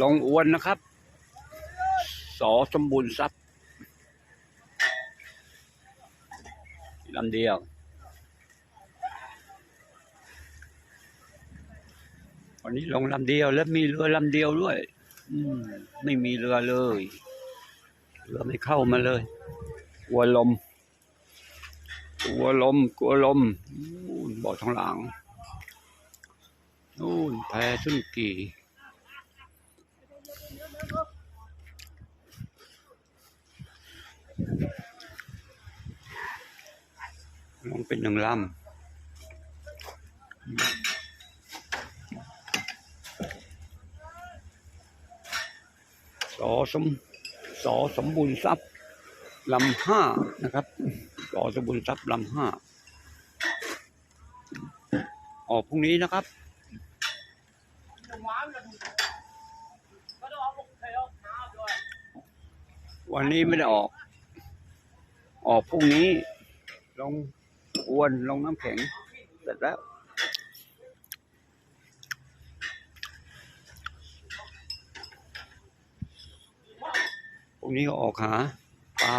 ลงอวนนะครับ สอสมบูรณ์ทรัพย์ลำเดียว วันนี้ลงลำเดียวแล้วมีเรือลำเดียวด้วยมไม่มีเรือเลย เรือไม่เข้ามาเลยกลัวลมกลัวลมกลัวลมนู่นบ่อทองหลังนู่นแพสุนกี ลงเป็นหนึ่งลำสอสมสอสมบูรณ์ทรัพย์ลำห้านะครับ สอสมบูรณ์ทรัพย์ลำห้าออกพรุ่งนี้นะครับ วันนี้ไม่ได้ออก ออกพรุ่งนี้ลง อวนลงน้ำแข็ง เสร็จแล้ว พวกนี้ก็ออกหาปลา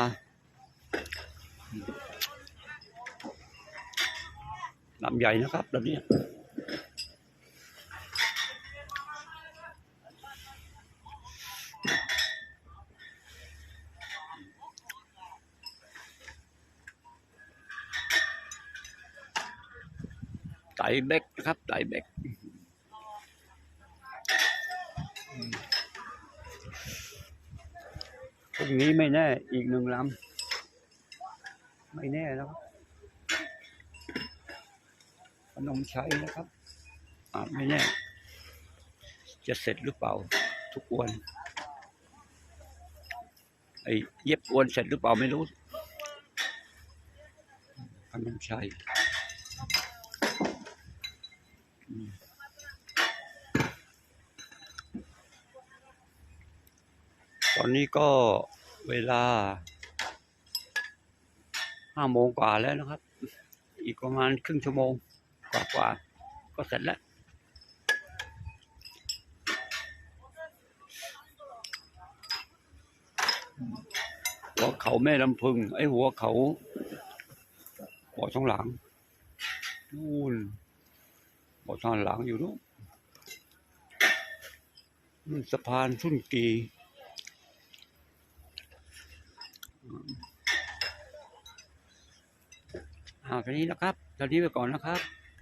ลำใหญ่นะครับลำนี้ ไตเบ็กนะครับไตเบ็กพรุ่งนี้ไม่แน่ อีกหนึ่งลำไม่แน่แล้วครับพนมชัยนะครับอาจไม่แน่ จะเสร็จหรือเปล่า ทุกอวนไอ้เย็บอวนเสร็จหรือเปล่าไม่รู้พนมชัย ตอนนี้ก็เวลาห้าโมงกว่าแล้วนะครับ อีกประมาณครึ่งชั่วโมงกว่ากว่าก็เสร็จแล้ว หัวเขาแม่ลำพึง ไอ้หัวเขาบ่อช่องหลังนู่นบ่อช่องหลังอยู่นู้นนู่นสะพานสุนกี เอาแค่นี้นะครับตอนนี้ไปก่อนนะครับ